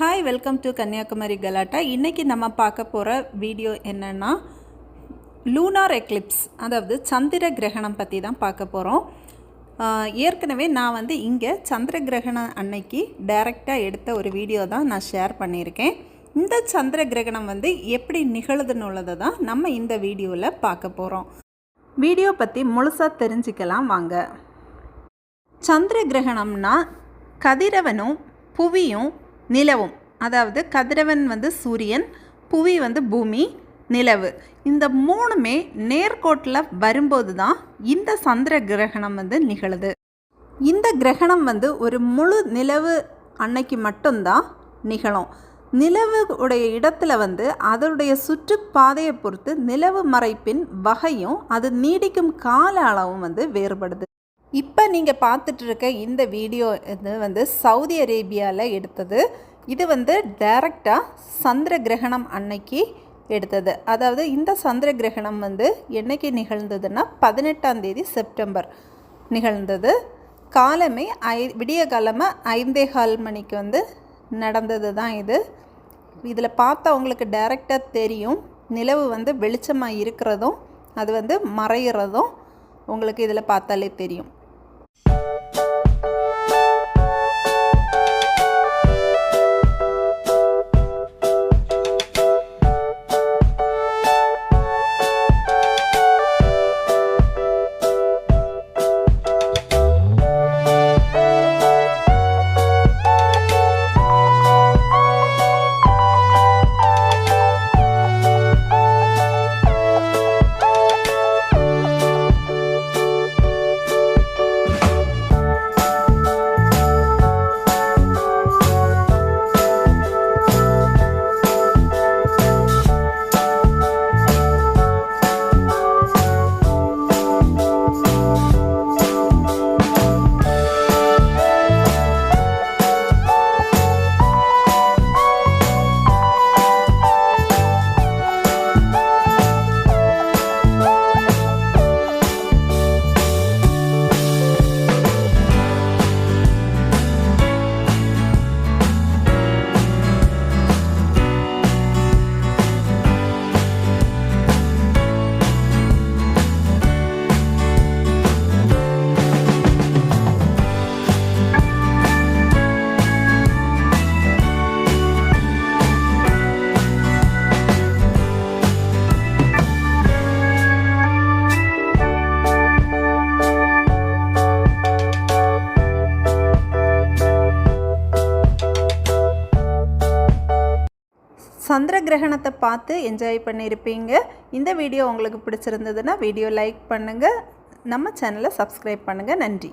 Hi welcome to Kanyakumari கலாட்டா இன்றைக்கி நம்ம பார்க்க போகிற வீடியோ என்னென்னா லூனார் எக்லிப்ஸ் அதாவது சந்திர கிரகணம் பற்றி தான் பார்க்க போகிறோம் ஏற்கனவே நான் வந்து இங்கே சந்திர கிரகணம் அன்னைக்கு டைரெக்டாக எடுத்த ஒரு வீடியோ தான் நான் ஷேர் பண்ணியிருக்கேன். இந்த சந்திர கிரகணம் வந்து எப்படி நிகழுதுன்னு உள்ளதை தான் நம்ம இந்த வீடியோவில் பார்க்க போகிறோம் வீடியோ பற்றி முழுசாக தெரிஞ்சுக்கலாம் வாங்க. சந்திர கிரகணம்னா கதிரவனும் புவியும் நிலவும். அதாவது கதிரவன் வந்து சூரியன் புவி வந்து பூமி நிலவு. இந்த மூணுமே நேர்கோட்டில் வரும்போது தான் இந்த சந்திர கிரகணம் வந்து நிகழுது. இந்த கிரகணம் வந்து ஒரு முழு நிலவு அன்னைக்கு மட்டும்தான் நிகழும். நிலவு உடைய இடத்துல வந்து அதனுடைய சுற்றுப்பாதையை பொறுத்து நிலவு மறைப்பின் வகையும் அது நீடிக்கும் கால அளவும் வந்து வேறுபடுது. இப்போ நீங்கள் பார்த்துட்டு இருக்க இந்த வீடியோ இது வந்து சவுதி அரேபியாவில் எடுத்தது. இது வந்து டைரக்டாக சந்திர கிரகணம் அன்னைக்கு எடுத்தது. அதாவது இந்த சந்திர கிரகணம் வந்து என்னைக்கு நிகழ்ந்ததுன்னா பதினெட்டாம் தேதி செப்டம்பர் நிகழ்ந்தது. காலமே ஐ விடிய காலமாக ஐந்தே கால் மணிக்கு வந்து நடந்தது தான் இது. இதில் பார்த்தா உங்களுக்கு டைரெக்டாக தெரியும். நிலவு வந்து வெளிச்சமாக இருக்கிறதும் அது வந்து மறையிறதும் உங்களுக்கு இதில் பார்த்தாலே தெரியும். you சந்திர கிரகணத்தை பார்த்து என்ஜாய் பண்ணியிருப்பீங்க. இந்த வீடியோ உங்களுக்கு பிடிச்சிருந்ததுன்னா வீடியோ லைக் பண்ணுங்கள் நம்ம சேனலை சப்ஸ்கிரைப் பண்ணுங்கள் நன்றி.